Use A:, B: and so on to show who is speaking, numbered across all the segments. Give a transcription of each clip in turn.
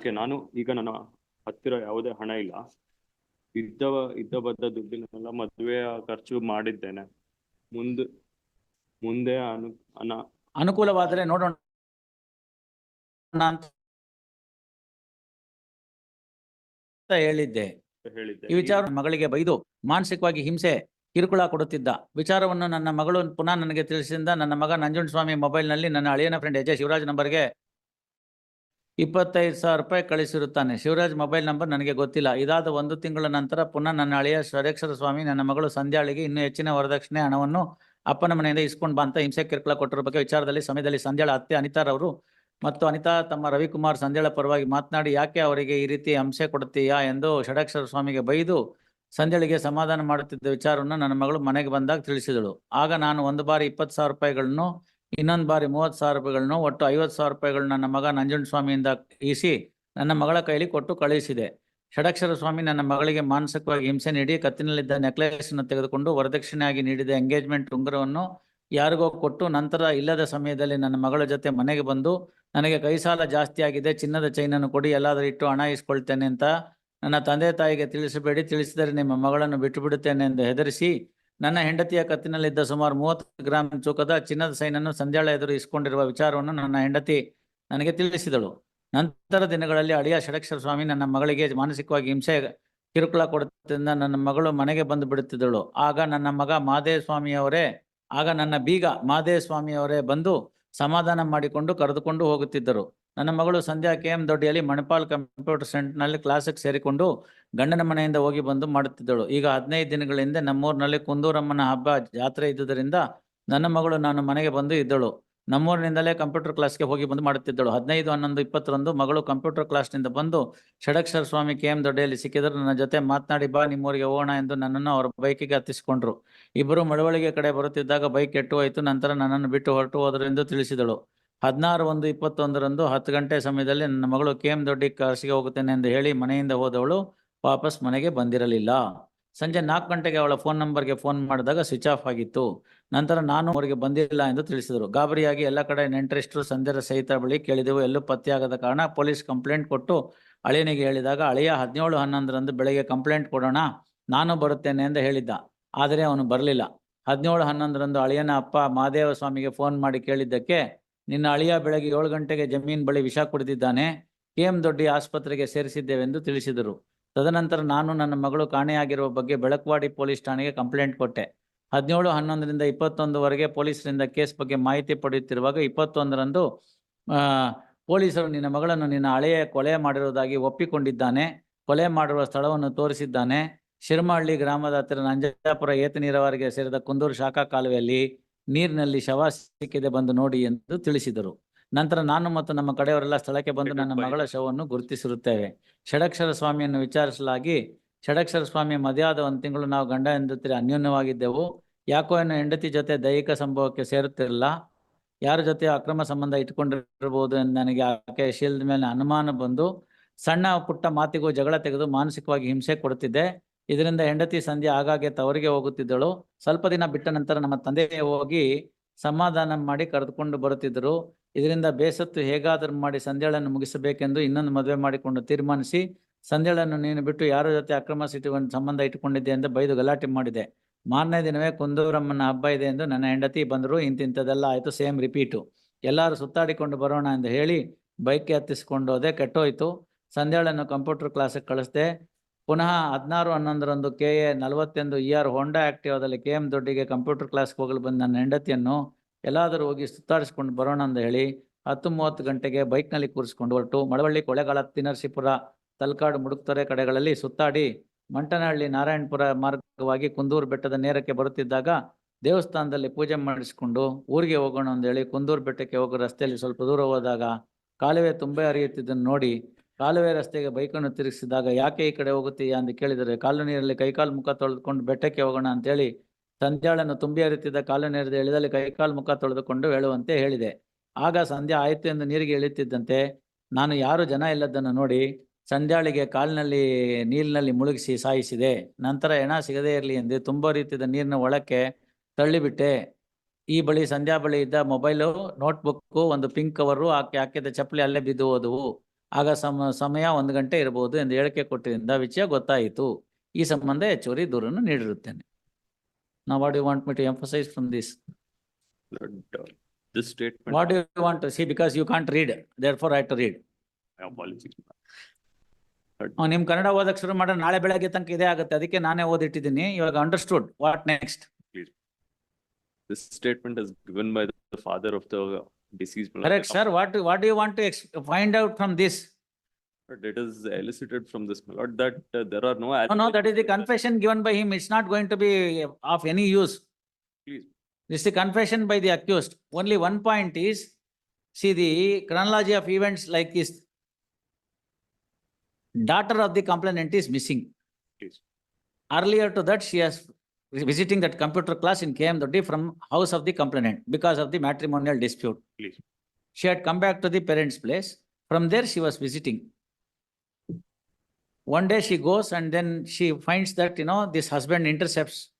A: ಅದಕ್ಕೆ ನಾನು ಈಗ ನನ್ನ ಹತ್ತಿರ ಯಾವುದೇ ಹಣ ಇಲ್ಲ. ಇದ್ದ ಇದ್ದ ಬದ್ದ ದುಡ್ಡಿನೆಲ್ಲ ಮದುವೆಯ ಖರ್ಚು ಮಾಡಿದ್ದೇನೆ. ಮುಂದೆ ಮುಂದೆ ಅನು ಅನ
B: ಅನುಕೂಲವಾದರೆ ನೋಡೋಣ ಅಂತ ಹೇಳಿದ್ದೆ.
A: ಹೇಳಿದ್ದೆ.
B: ಈ ವಿಚಾರ ಮಗಳಿಗೆ ಬೈದು ಮಾನಸಿಕವಾಗಿ ಹಿಂಸೆ ಕಿರುಕುಳ ಕೊಡುತ್ತಿದ್ದ. ವಿಚಾರವನ್ನು ನನ್ನ ಮಗಳು ಪುನಃ ನನಗೆ ತಿಳಿಸಿದ ನನ್ನ ಮಗ ನಂಜುಂಡಸ್ವಾಮಿ ಮೊಬೈಲ್ನಲ್ಲಿ ನನ್ನ ಅಳಿಯನ ಫ್ರೆಂಡ್ ಎಜೆ ಶಿವರಾಜ್ ನಂಬರ್ಗೆ ಇಪ್ಪತ್ತೈದು ಸಾವಿರ ರೂಪಾಯಿ ಕಳಿಸಿರುತ್ತಾನೆ. ಶಿವರಾಜ್ ಮೊಬೈಲ್ ನಂಬರ್ ನನಗೆ ಗೊತ್ತಿಲ್ಲ. ಇದಾದ ಒಂದು ತಿಂಗಳ ನಂತರ ಪುನಃ ನನ್ನ ಅಳಿಯ ಷಡಕ್ಷರ ಸ್ವಾಮಿ, ನನ್ನ ಮಗಳು ಸಂಧ್ಯಾಳಿಗೆ ಇನ್ನೂ ಹೆಚ್ಚಿನ ವರದಕ್ಷಿಣೆ ಹಣವನ್ನು ಅಪ್ಪನ ಮನೆಯಿಂದ ಇಸ್ಕೊಂಡು ಬಂತ ಹಿಂಸೆ ಕಿರುಕುಳ ಕೊಟ್ಟಿರೋ ಬಗ್ಗೆ ವಿಚಾರದಲ್ಲಿ ಸಮಯದಲ್ಲಿ ಸಂಧ್ಯಾಳ ಅತ್ತೆ ಅನಿತಾರವರು ಮತ್ತು ಅನಿತಾ ತಮ್ಮ ರವಿಕುಮಾರ್ ಸಂಧ್ಯಾಳ ಪರವಾಗಿ ಮಾತನಾಡಿ, ಯಾಕೆ ಅವರಿಗೆ ಈ ರೀತಿ ಹಂಸೆ ಕೊಡುತ್ತೀಯಾ ಎಂದು ಷಡಾಕ್ಷರ ಸ್ವಾಮಿಗೆ ಬೈದು ಸಂಧ್ಯಾಳಿಗೆ ಸಮಾಧಾನ ಮಾಡುತ್ತಿದ್ದ ವಿಚಾರವನ್ನು ನನ್ನ ಮಗಳು ಮನೆಗೆ ಬಂದಾಗ ತಿಳಿಸಿದಳು. ಆಗ ನಾನು ಒಂದು ಬಾರಿ ಇಪ್ಪತ್ತು ಸಾವಿರ ರೂಪಾಯಿಗಳನ್ನು ಇನ್ನೊಂದು ಬಾರಿ ಮೂವತ್ತು ಸಾವಿರ ರೂಪಾಯಿಗಳನ್ನು ಒಟ್ಟು ಐವತ್ತು ಸಾವಿರ ರೂಪಾಯಿಗಳು ನನ್ನ ಮಗ ನಂಜುಂಡ ಸ್ವಾಮಿಯಿಂದ ಇಸಿ ನನ್ನ ಮಗಳ ಕೈಲಿ ಕೊಟ್ಟು ಕಳುಹಿಸಿದೆ ಷಡಕ್ಷರ ಸ್ವಾಮಿ ನನ್ನ ಮಗಳಿಗೆ ಮಾನಸಿಕವಾಗಿ ಹಿಂಸೆ ನೀಡಿ ಕತ್ತಿನಲ್ಲಿದ್ದ ನೆಕ್ಲೆಸ್ ಅನ್ನು ತೆಗೆದುಕೊಂಡು ವರದಕ್ಷಿಣೆಯಾಗಿ ನೀಡಿದ ಎಂಗೇಜ್ಮೆಂಟ್ ಉಂಗುರವನ್ನು ಯಾರಿಗೋ ಕೊಟ್ಟು ನಂತರ ಇಲ್ಲದ ಸಮಯದಲ್ಲಿ ನನ್ನ ಮಗಳ ಜೊತೆ ಮನೆಗೆ ಬಂದು ನನಗೆ ಕೈ ಸಾಲ ಜಾಸ್ತಿ ಆಗಿದೆ, ಚಿನ್ನದ ಚೈನನ್ನು ಕೊಡಿ, ಎಲ್ಲಾದರೂ ಇಟ್ಟು ಹಣ ಇಸ್ಕೊಳ್ತೇನೆ ಅಂತ ನನ್ನ ತಂದೆ ತಾಯಿಗೆ ತಿಳಿಸಬೇಡಿ, ತಿಳಿಸಿದರೆ ನಿಮ್ಮ ಮಗಳನ್ನು ಬಿಟ್ಟು ಬಿಡುತ್ತೇನೆ ಎಂದು ಹೆದರಿಸಿ ನನ್ನ ಹೆಂಡತಿಯ ಕತ್ತಿನಲ್ಲಿದ್ದ ಸುಮಾರು ಮೂವತ್ತು ಗ್ರಾಂ ತೂಕದ ಚಿನ್ನದ ಸೈನನ್ನು ಸಂಧ್ಯಾಳ ಎದುರು ಇಸ್ಕೊಂಡಿರುವ ವಿಚಾರವನ್ನು ನನ್ನ ಹೆಂಡತಿ ನನಗೆ ತಿಳಿಸಿದಳು. ನಂತರ ದಿನಗಳಲ್ಲಿ ಅಳಿಯ ಷಡಕ್ಷರ ಸ್ವಾಮಿ ನನ್ನ ಮಗಳಿಗೆ ಮಾನಸಿಕವಾಗಿ ಹಿಂಸೆ ಕಿರುಕುಳ ಕೊಡುತ್ತಿದ್ದ ನನ್ನ ಮಗಳು ಮನೆಗೆ ಬಂದು ಬಿಡುತ್ತಿದ್ದಳು. ಆಗ ನನ್ನ ಮಗ ಮಾದೇವ ಸ್ವಾಮಿಯವರೇ ಆಗ ನನ್ನ ಬೀಗ ಮಾದೇ ಸ್ವಾಮಿಯವರೇ ಬಂದು ಸಮಾಧಾನ ಮಾಡಿಕೊಂಡು ಕರೆದುಕೊಂಡು ಹೋಗುತ್ತಿದ್ದರು. ನನ್ನ ಮಗಳು ಸಂಧ್ಯಾ ಕೆ ಎಂ ದೊಡ್ಡಿಯಲ್ಲಿ ಮಣಿಪಾಲ್ ಕಂಪ್ಯೂಟರ್ ಸೆಂಟರ್ನಲ್ಲಿ ಕ್ಲಾಸಿಗೆ ಸೇರಿಕೊಂಡು ಗಂಡನ ಮನೆಯಿಂದ ಹೋಗಿ ಬಂದು ಮಾಡುತ್ತಿದ್ದಳು. ಈಗ ಹದಿನೈದು ದಿನಗಳ ಹಿಂದೆ ನಮ್ಮೂರಿನಲ್ಲಿ ಕುಂದೂರಮ್ಮನ ಹಬ್ಬ ಜಾತ್ರೆ ಇದ್ದುದರಿಂದ ನನ್ನ ಮಗಳು ನಾನು ಮನೆಗೆ ಬಂದು ಇದ್ದಳು. ನಮ್ಮೂರಿನಿಂದಲೇ ಕಂಪ್ಯೂಟರ್ ಕ್ಲಾಸ್ಗೆ ಹೋಗಿ ಬಂದು ಮಾಡುತ್ತಿದ್ದಳು. ಹದಿನೈದು, ಹನ್ನೊಂದು, ಇಪ್ಪತ್ತರಂದು ಮಗಳು ಕಂಪ್ಯೂಟರ್ ಕ್ಲಾಸ್ನಿಂದ ಬಂದು ಷಡಕ್ಷರ ಸ್ವಾಮಿ ಕೆ ಎಂ ದೊಡ್ಡಿಯಲ್ಲಿ ಸಿಕ್ಕಿದರು. ನನ್ನ ಜೊತೆ ಮಾತನಾಡಿ ಬಾ, ನಿಮ್ಮೂರಿಗೆ ಹೋಗೋಣ ಎಂದು ನನ್ನನ್ನು ಅವರ ಬೈಕಿಗೆ ಹತ್ತಿಸಿಕೊಂಡ್ರು. ಇಬ್ಬರು ಮಳವಳಿಗೆ ಕಡೆ ಬರುತ್ತಿದ್ದಾಗ ಬೈಕ್ ಕೆಟ್ಟು ಹೋಯಿತು. ನಂತರ ನನ್ನನ್ನು ಬಿಟ್ಟು ಹೊರಟು ಹೋದರು ಎಂದು ತಿಳಿಸಿದಳು. ಹದಿನಾರು ಒಂದು ಇಪ್ಪತ್ತೊಂದರಂದು ಹತ್ತು ಗಂಟೆ ಸಮಯದಲ್ಲಿ ನನ್ನ ಮಗಳು ಕೆ ಎಂ ದೊಡ್ಡಿ ಕಾಸಿಗೆ ಹೋಗುತ್ತೇನೆ ಎಂದು ಹೇಳಿ ಮನೆಯಿಂದ ಹೋದವಳು ವಾಪಸ್ ಮನೆಗೆ ಬಂದಿರಲಿಲ್ಲ. ಸಂಜೆ ನಾಲ್ಕು ಗಂಟೆಗೆ ಅವಳ ಫೋನ್ ನಂಬರ್ಗೆ ಫೋನ್ ಮಾಡಿದಾಗ ಸ್ವಿಚ್ ಆಫ್ ಆಗಿತ್ತು. ನಂತರ ನಾನು ಅವರಿಗೆ ಬಂದಿಲ್ಲ ಎಂದು ತಿಳಿಸಿದರು. ಗಾಬರಿಯಾಗಿ ಎಲ್ಲ ಕಡೆ ನೆಂಟರಿಷ್ಟರು ಸಂಧ್ಯರ ಸಹಿತ ಬಳಿ ಕೇಳಿದೆವು. ಎಲ್ಲೂ ಪತ್ತೆಯಾಗದ ಕಾರಣ ಪೊಲೀಸ್ ಕಂಪ್ಲೇಂಟ್ ಕೊಟ್ಟು ಅಳಿಯನಿಗೆ ಹೇಳಿದಾಗ, ಅಳಿಯ, ಹದಿನೇಳು ಹನ್ನೊಂದರಂದು ಬೆಳಗ್ಗೆ ಕಂಪ್ಲೇಂಟ್ ಕೊಡೋಣ, ನಾನು ಬರುತ್ತೇನೆ ಎಂದು ಹೇಳಿದ್ದ. ಆದರೆ ಅವನು ಬರಲಿಲ್ಲ. ಹದಿನೇಳು ಹನ್ನೊಂದರಂದು ಅಳಿಯನ ಅಪ್ಪ ಮಹಾದೇವ ಸ್ವಾಮಿಗೆ ಫೋನ್ ಮಾಡಿ ಕೇಳಿದ್ದಕ್ಕೆ ನಿನ್ನ ಅಳಿಯ ಬೆಳಗ್ಗೆ ಏಳು ಗಂಟೆಗೆ ಜಮೀನ್ ಬಳಿ ವಿಷ ಕುಡಿದಿದ್ದಾನೆ. ಕೆಎಂ ದೊಡ್ಡಿ ಆಸ್ಪತ್ರೆಗೆ ಸೇರಿಸಿದ್ದೇವೆಂದು ತಿಳಿಸಿದರು. ತದನಂತರ ನಾನು ನನ್ನ ಮಗಳು ಕಾಣೆಯಾಗಿರುವ ಬಗ್ಗೆ ಬೆಳಕವಾಡಿ ಪೊಲೀಸ್ ಠಾಣೆಗೆ ಕಂಪ್ಲೇಂಟ್ ಕೊಟ್ಟೆ. ಹದಿನೇಳು ಹನ್ನೊಂದರಿಂದ ಇಪ್ಪತ್ತೊಂದುವರೆಗೆ ಪೊಲೀಸರಿಂದ ಕೇಸ್ ಬಗ್ಗೆ ಮಾಹಿತಿ ಪಡೆಯುತ್ತಿರುವಾಗ ಇಪ್ಪತ್ತೊಂದರಂದು ಪೊಲೀಸರು ನಿನ್ನ ಮಗಳನ್ನು ನಿನ್ನ ಹಳೆಯ ಕೊಲೆ ಮಾಡಿರುವುದಾಗಿ ಒಪ್ಪಿಕೊಂಡಿದ್ದಾನೆ. ಕೊಲೆ ಮಾಡಿರುವ ಸ್ಥಳವನ್ನು ತೋರಿಸಿದ್ದಾನೆ. ಶಿರ್ಮಹಳ್ಳಿ ಗ್ರಾಮದ ಹತ್ತಿರ ನಂಜಾಪುರ ಏತ ನೀರಾವರಿಗೆ ಸೇರಿದ ಕುಂದೂರು ಶಾಖಾ ಕಾಲುವೆಯಲ್ಲಿ ನೀರಿನಲ್ಲಿ ಶವ ಸಿಕ್ಕಿದೆ ಬಂದು ನೋಡಿ ಎಂದು ತಿಳಿಸಿದರು. ನಂತರ ನಾನು ಮತ್ತು ನಮ್ಮ ಕಡೆಯವರೆಲ್ಲ ಸ್ಥಳಕ್ಕೆ ಬಂದು ನನ್ನ ಮಗಳ ಶವವನ್ನು ಗುರುತಿಸಿರುತ್ತೇವೆ. ಷಡಕ್ಷರ ಸ್ವಾಮಿಯನ್ನು ವಿಚಾರಿಸಲಾಗಿ ಷಡಕ್ಷರ ಸ್ವಾಮಿ ಮದುವೆಯಾದ ಒಂದು ತಿಂಗಳು ನಾವು ಗಂಡ ಹೆಂಡತಿ ಅನ್ಯೋನ್ಯವಾಗಿದ್ದೆವು. ಯಾಕೋ ಏನು ಹೆಂಡತಿ ಜೊತೆ ದೈಹಿಕ ಸಂಭವಕ್ಕೆ ಸೇರುತ್ತಿರಲಿಲ್ಲ. ಯಾರ ಜೊತೆ ಅಕ್ರಮ ಸಂಬಂಧ ಇಟ್ಕೊಂಡಿರಬಹುದು ಎಂದು ನನಗೆ ಆಕೆ ಶೀಲದ ಮೇಲೆ ಅನುಮಾನ ಬಂದು ಸಣ್ಣ ಪುಟ್ಟ ಮಾತಿಗೂ ಜಗಳ ತೆಗೆದು ಮಾನಸಿಕವಾಗಿ ಹಿಂಸೆ ಕೊಡುತ್ತಿದ್ದೆ. ಇದರಿಂದ ಹೆಂಡತಿ ಸಂಧ್ಯಾ ಆಗಾಗ್ಗೆ ತವರಿಗೆ ಹೋಗುತ್ತಿದ್ದಳು. ಸ್ವಲ್ಪ ದಿನ ಬಿಟ್ಟ ನಂತರ ನಮ್ಮ ತಂದೆ ಹೋಗಿ ಸಮಾಧಾನ ಮಾಡಿ ಕರೆದುಕೊಂಡು ಬರುತ್ತಿದ್ದರು. ಇದರಿಂದ ಬೇಸತ್ತು ಹೇಗಾದರೂ ಮಾಡಿ ಸಂಧ್ಯಾಳನ್ನು ಮುಗಿಸಬೇಕೆಂದು ಇನ್ನೊಂದು ಮದುವೆ ಮಾಡಿಕೊಂಡು ತೀರ್ಮಾನಿಸಿ, ಸಂಧ್ಯಾಳನ್ನು ನೀನು ಬಿಟ್ಟು ಯಾರ ಜೊತೆ ಅಕ್ರಮ ಸಿಟಿ ಸಂಬಂಧ ಇಟ್ಟುಕೊಂಡಿದ್ದೆ ಎಂದು ಬೈದು ಗಲಾಟೆ ಮಾಡಿದೆ. ಮಾರನೇ ದಿನವೇ ಕುಂದೂರಮ್ಮನ ಹಬ್ಬ ಇದೆ ಎಂದು ನನ್ನ ಹೆಂಡತಿ ಬಂದರು. ಇಂತಿಂಥದ್ದೆಲ್ಲ ಆಯಿತು, ಸೇಮ್ ರಿಪೀಟು. ಎಲ್ಲರೂ ಸುತ್ತಾಡಿಕೊಂಡು ಬರೋಣ ಎಂದು ಹೇಳಿ ಬೈಕ್ಗೆ ಹತ್ತಿಸ್ಕೊಂಡು ಹೋದೆ. ಕೆಟ್ಟೋಯ್ತು. ಸಂಧ್ಯಾಳನ್ನು ಕಂಪ್ಯೂಟರ್ ಕ್ಲಾಸಿಗೆ ಕಳಿಸ್ದೆ. ಪುನಃ ಹದಿನಾರು ಹನ್ನೊಂದರಂದು ಕೆ ಎ ನಲವತ್ತೆಂದು ಇ ಆರ್ ಹೋಂಡಾ ಆಕ್ಟಿವಾದಲ್ಲಿ ಕೆ ಎಂ ದೊಡ್ಡಿಗೆ ಕಂಪ್ಯೂಟರ್ ಕ್ಲಾಸ್ಗೆ ಹೋಗಲು ಬಂದ ನನ್ನ ಹೆಂಡತಿಯನ್ನು ಎಲ್ಲಾದರೂ ಹೋಗಿ ಸುತ್ತಾಡಿಸ್ಕೊಂಡು ಬರೋಣ ಅಂತ ಹೇಳಿ ಹತ್ತು ಮೂವತ್ತು ಗಂಟೆಗೆ ಬೈಕ್ನಲ್ಲಿ ಕೂರಿಸ್ಕೊಂಡು ಹೊರಟು. ಮಳವಳ್ಳಿ, ಕೊಳೆಗಾಲ, ತಿನರ್ಸಿಪುರ, ತಲ್ಕಾಡು, ಮುಡುಕ್ತೊರೆ ಕಡೆಗಳಲ್ಲಿ ಸುತ್ತಾಡಿ ಮಂಟನಹಳ್ಳಿ, ನಾರಾಯಣಪುರ ಮಾರ್ಗವಾಗಿ ಕುಂದೂರು ಬೆಟ್ಟದ ನೇರಕ್ಕೆ ಬರುತ್ತಿದ್ದಾಗ ದೇವಸ್ಥಾನದಲ್ಲಿ ಪೂಜೆ ಮಾಡಿಸಿಕೊಂಡು ಊರಿಗೆ ಹೋಗೋಣ ಅಂತ ಹೇಳಿ ಕುಂದೂರು ಬೆಟ್ಟಕ್ಕೆ ಹೋಗೋ ರಸ್ತೆಯಲ್ಲಿ ಸ್ವಲ್ಪ ದೂರ ಹೋದಾಗ ಕಾಲುವೆ ತುಂಬೆ ಹರಿಯುತ್ತಿದ್ದನ್ನು ನೋಡಿ ಕಾಲುವೆ ರಸ್ತೆಗೆ ಬೈಕನ್ನು ತಿರುಗಿಸಿದಾಗ, ಯಾಕೆ ಈ ಕಡೆ ಹೋಗುತ್ತೀಯಾ? ಅಂತ ಕೇಳಿದರೆ ಕಾಲು ನೀರಲ್ಲಿ ಕೈಕಾಲು ಮುಖ ತೊಳೆದುಕೊಂಡು ಬೆಟ್ಟಕ್ಕೆ ಹೋಗೋಣ ಅಂತೇಳಿ ಸಂಧ್ಯಾಳನ್ನು ತುಂಬಿ ಹರಿತಿದ್ದ ಕಾಲು ನೀರದ ಎಳೆದಲ್ಲಿ ಕೈಕಾಲು ಮುಖ ತೊಳೆದುಕೊಂಡು ಹೇಳುವಂತೆ ಹೇಳಿದೆ. ಆಗ ಸಂಧ್ಯಾ ಆಯಿತು ಎಂದು ನೀರಿಗೆ ಇಳಿತಿದ್ದಂತೆ ನಾನು ಯಾರು ಜನ ಇಲ್ಲದನ್ನು ನೋಡಿ ಸಂಧ್ಯಾಳಿಗೆ ಕಾಲಿನಲ್ಲಿ, ನೀರಿನಲ್ಲಿ ಮುಳುಗಿಸಿ ಸಾಯಿಸಿದೆ. ನಂತರ ಹೆಣ ಸಿಗದೇ ಇರಲಿ ಎಂದು ತುಂಬ ರೀತಿಯ ನೀರಿನ ಒಳಕ್ಕೆ ತಳ್ಳಿಬಿಟ್ಟೆ. ಈ ಬಳಿ ಸಂಧ್ಯಾ ಬಳಿ ಇದ್ದ ಮೊಬೈಲು, ನೋಟ್ಬುಕ್ಕು, ಒಂದು ಪಿಂಕ್ ಕವರು ಆಕೆ ಹಾಕಿದ್ದ ಚಪ್ಪಲಿ ಅಲ್ಲೇ ಬಿದ್ದು ಹೋದವು. ಆಗ ಸಮ ಸಮಯ ಒಂದು ಗಂಟೆ ಇರಬಹುದು ಎಂದು ಹೇಳಿಕೆ ಕೊಟ್ಟಿದ್ದರಿಂದ ವಿಷಯ ಗೊತ್ತಾಯಿತು. ಈ ಸಂಬಂಧ ಹೆಚ್ಚುವರಿ ದೂರನ್ನು ನೀಡಿರುತ್ತೇನೆ. ನಾ what you want me to emphasise from this
A: this This statement.
B: What you want see because you can't read there for I to read
A: My apologies.
B: ನಿಮ್ ಕನ್ನಡ ಓದಕ್ ಶುರು ಮಾಡ್ರೆ ನಾಳೆ ಬೆಳಗ್ಗೆ ತನಕ ಇದೇ ಆಗುತ್ತೆ. ಅದಕ್ಕೆ ನಾನೇ ಓದಿಟ್ಟಿದ್ದೀನಿ. ಇವಾಗ understood what next
A: This statement is given by the father of the disease. Correct,
B: sir. What, what do you want to find out from this?
A: But It is elicited from this Malad that uh, there are no.
B: No, no, that is the confession given by him. It's not going to be uh, of any use.
A: Please.
B: This is the confession by the accused. Only one point is, see the chronology of events like this. Daughter of the complainant is missing.
A: Please.
B: Earlier to that, she has visiting that computer class in KM Doddi from house of the complainant because of the matrimonial dispute.
A: Please.
B: She had come back to the parents' place. From there, she was visiting. One day she goes and then she finds that, you know, this husband intercepts,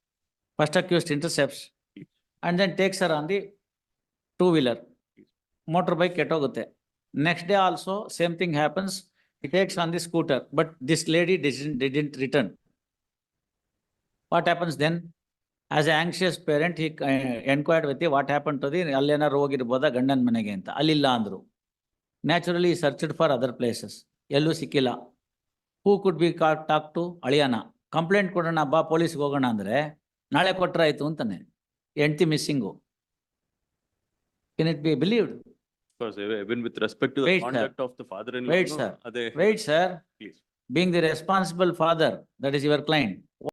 B: first accused intercepts, and then takes her on the two-wheeler. Motorbike ketogote. Next day also, same thing happens. He takes on the scooter, but this lady didn't, didn't return. What happens then as a anxious parent he enquired ವ್ಯಕ್ತಿ what happen to the ಅಲ್ಲಿ ಏನಾದ್ರು ಹೋಗಿರ್ಬೋದ ಗಂಡನ ಮನೆಗೆ ಅಂತ. ಅಲ್ಲಿಲ್ಲ ಅಂದರು. Naturally searched for other places ಎಲ್ಲೂ ಸಿಕ್ಕಿಲ್ಲ. ಹೂ ಕುಡ್ ಬಿ ಕಾ ಟಾಕ್ ಟು ಅಳಿಯಾನ. ಕಂಪ್ಲೇಂಟ್ ಕೊಡೋಣ ಬಾ ಪೊಲೀಸ್ಗೆ ಹೋಗೋಣ ಅಂದರೆ ನಾಳೆ ಕೊಟ್ಟರೆ ಆಯಿತು ಅಂತಾನೆ ಎಂಟಿ missing can it be believed being the responsible father that is your client